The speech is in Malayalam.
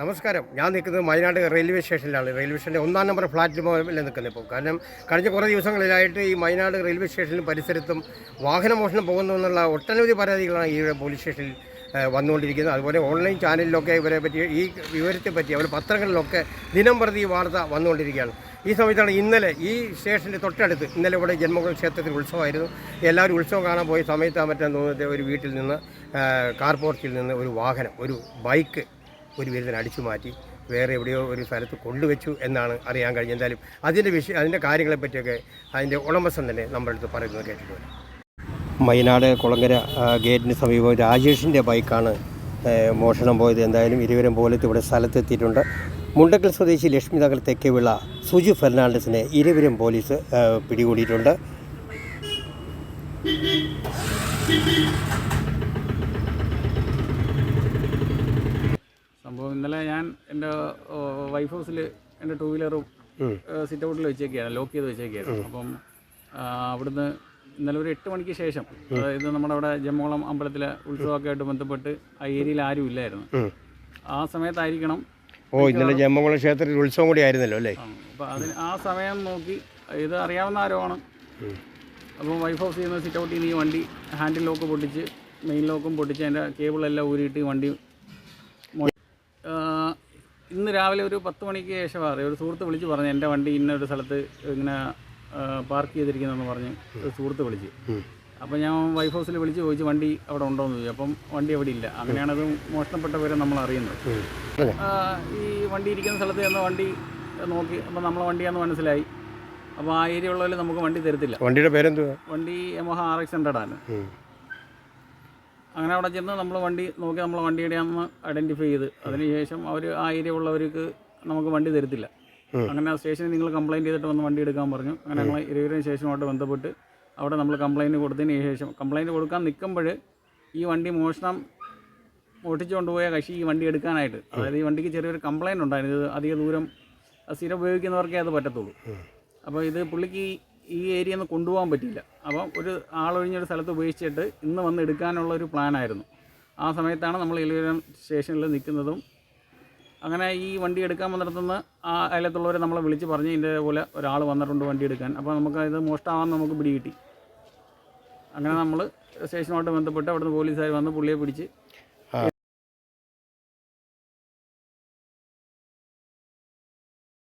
നമസ്കാരം. ഞാൻ നിൽക്കുന്നത് വയനാട് റെയിൽവേ സ്റ്റേഷനിലാണ്. റെയിൽവേ സ്റ്റേഷന്റെ ഒന്നാം നമ്പർ പ്ലാറ്റ്ഫോമിൽ നിൽക്കുന്നത് ഇപ്പോൾ കാരണം കഴിഞ്ഞ കുറേ ദിവസങ്ങളിലായിട്ട് ഈ വയനാട് റെയിൽവേ സ്റ്റേഷനിലും പരിസരത്തും വാഹനമോഷണം പോകുന്നു എന്നുള്ള ഒട്ടനവധി പരാതികളാണ് ഈ പോലീസ് സ്റ്റേഷനിൽ വന്നുകൊണ്ടിരിക്കുന്നത്. അതുപോലെ ഓൺലൈൻ ചാനലിലൊക്കെ ഇവരെ പറ്റി ഈ വിവരത്തെ പറ്റി അതുപോലെ പത്രങ്ങളിലൊക്കെ ദിനം പ്രതി വാർത്ത വന്നുകൊണ്ടിരിക്കുകയാണ്. ഈ സമയത്താണ് ഇന്നലെ ഈ സ്റ്റേഷന്റെ തൊട്ടടുത്ത് ഇന്നലെ ഇവിടെ ജന്മകുളം ക്ഷേത്രത്തിൽ ഉത്സവമായിരുന്നു. എല്ലാവരും ഉത്സവം കാണാൻ പോയ സമയത്ത് മറ്റാൻ തോന്നുന്നത് ഒരു വീട്ടിൽ നിന്ന് കാർപോർട്ടിൽ നിന്ന് ഒരു വാഹനം ഒരു ബൈക്ക് ഒരു വിരുദ്ധന് അടിച്ചു മാറ്റി വേറെ എവിടെയോ ഒരു സ്ഥലത്ത് കൊണ്ടുവച്ചു എന്നാണ് അറിയാൻ കഴിഞ്ഞത്. എന്തായാലും അതിന്റെ വിഷയം അതിന്റെ കാര്യങ്ങളെപ്പറ്റിയൊക്കെ അതിന്റെ ഉടമസ്ഥൻ തന്നെ നമ്മുടെ അടുത്ത് പറയുന്നത് കേട്ടിട്ടുണ്ട്. മൈനാട് കുളങ്ങര ഗേറ്റിന് സമീപം രാജേഷിന്റെ ബൈക്കാണ് മോഷണം പോയത്. എന്തായാലും ഇരുവരും പോലീസ് ഇവിടെ സ്ഥലത്തെത്തിയിട്ടുണ്ട്. മുണ്ടക്കൽ സ്വദേശി ലക്ഷ്മി നഗർ തെക്കേവിള സുജു ഫെർണാണ്ടസിനെ ഇരുവരും പോലീസ് പിടികൂടിയിട്ടുണ്ട്. സംഭവം ഇന്നലെ ഞാൻ എന്റെ വൈഫ് ഹൗസിൽ എന്റെ ടൂ വീലറും സിറ്റ് ഔട്ടിൽ വെച്ചേക്കാണ് ലോക്ക് ചെയ്ത് വെച്ചേക്കായിരുന്നു. അപ്പം അവിടുന്ന് ഇന്നലെ ഒരു എട്ട് മണിക്ക് ശേഷം അതായത് നമ്മുടെ അവിടെ ജമ്മോളം അമ്പലത്തിലെ ഉത്സവമൊക്കെ ആയിട്ട് ബന്ധപ്പെട്ട് ആ ഏരിയയിൽ ആരും ഇല്ലായിരുന്നു. ആ സമയത്തായിരിക്കണം ഓ ഇന്നലെ ജമ്മകുളം ക്ഷേത്രത്തിൽ ഉത്സവം കൂടി ആയിരുന്നല്ലോ അല്ലേ? അപ്പോൾ അതിന് ആ സമയം നോക്കി ഇത് അറിയാവുന്ന ആരോമാണ്? അപ്പോൾ വൈഫ് ഹൗസ് ചെയ്യുന്ന സിറ്റ് ഔട്ടിൽ നിന്ന് ഈ വണ്ടി ഹാൻഡിൽ ലോക്ക് പൊട്ടിച്ച് മെയിൻ ലോക്കും പൊട്ടിച്ച് അതിന്റെ കേബിളെല്ലാം ഊരിയിട്ട് ഈ വണ്ടി ഇന്ന് രാവിലെ ഒരു പത്ത് മണിക്ക് ശേഷം അറിയാം ഒരു സുഹൃത്ത് വിളിച്ച് പറഞ്ഞു എന്റെ വണ്ടി ഇന്ന ഒരു സ്ഥലത്ത് ഇങ്ങനെ പാർക്ക് ചെയ്തിരിക്കുന്നതെന്ന് പറഞ്ഞ് ഒരു സുഹൃത്ത് വിളിച്ച്. അപ്പോൾ ഞാൻ വൈഫ് ഹൗസിൽ വിളിച്ച് ചോദിച്ചു വണ്ടി അവിടെ ഉണ്ടോ എന്ന് ചോദിച്ചു. അപ്പം വണ്ടി അവിടെ ഇല്ല. അങ്ങനെയാണ് അത് മോഷണപ്പെട്ട വിവരം നമ്മൾ അറിയുന്നത്. ഈ വണ്ടി ഇരിക്കുന്ന സ്ഥലത്ത് ചെന്ന വണ്ടി നോക്കി അപ്പോൾ നമ്മളെ വണ്ടിയാണെന്ന് മനസ്സിലായി. അപ്പോൾ ആ ഏരിയ ഉള്ളവർ നമുക്ക് വണ്ടി തരത്തില്ല. വണ്ടിയുടെ പേരെന്തുവാ? വണ്ടി യമഹ ആർ എക്സ് ഹൺഡ്രഡ് ആണ്. അങ്ങനെ അവിടെ ചെന്ന് നമ്മൾ വണ്ടി നോക്കി നമ്മളെ വണ്ടിയുടെയാണെന്ന് ഐഡന്റിഫൈ ചെയ്ത്. അതിനുശേഷം അവർ ആ ഏരിയ ഉള്ളവർക്ക് നമുക്ക് വണ്ടി തരത്തില്ല. അങ്ങനെ ആ സ്റ്റേഷനിൽ നിങ്ങൾ കംപ്ലയിന്റ് ചെയ്തിട്ട് വന്ന് വണ്ടി എടുക്കാൻ പറഞ്ഞു. അങ്ങനെ ഞങ്ങൾ ഇരുവരും ശേഷമായിട്ട് ബന്ധപ്പെട്ട് അവിടെ നമ്മൾ കംപ്ലയിന്റ് കൊടുത്തതിന് ശേഷം കംപ്ലയിന്റ് കൊടുക്കാൻ നിൽക്കുമ്പോൾ ഈ വണ്ടി മോഷണം ഓട്ടിച്ചുകൊണ്ടുപോയ കശി കക്ഷി ഈ വണ്ടി എടുക്കാനായിട്ട് അതായത് ഈ വണ്ടിക്ക് ചെറിയൊരു കംപ്ലയിന്റ് ഉണ്ടായിരുന്നു. ഇത് അധിക ദൂരം സ്ഥിരം ഉപയോഗിക്കുന്നവർക്കേ അത് പറ്റത്തുള്ളൂ. അപ്പോൾ ഇത് പുള്ളിക്ക് ഈ- ഏരിയ ഒന്ന് കൊണ്ടുപോകാൻ പറ്റിയില്ല. അപ്പം ഒരു ആളൊഴിഞ്ഞൊരു സ്ഥലത്ത് ഉപയോഗിച്ചിട്ട് ഇന്ന് വന്ന് എടുക്കാനുള്ള ഒരു പ്ലാനായിരുന്നു ആ സമയത്താണ് നമ്മൾ ഇലവരം സ്റ്റേഷനിൽ നിൽക്കുന്നതും. അങ്ങനെ ഈ വണ്ടി എടുക്കാൻ വന്നിടത്തുനിന്ന് ആ അയലത്തുള്ളവരെ നമ്മളെ വിളിച്ച് പറഞ്ഞ് ഇതിന്റെ പോലെ ഒരാൾ വന്നിട്ടുണ്ട് വണ്ടി എടുക്കാൻ. അപ്പോൾ നമുക്ക് ഇത് മോഷ്ടാവാൻ നമുക്ക് പിടി കിട്ടി. അങ്ങനെ നമ്മൾ സ്റ്റേഷനുമായിട്ട് ബന്ധപ്പെട്ട് അവിടുന്ന് പോലീസുകാർ വന്ന് പുള്ളിയെ പിടിച്ച്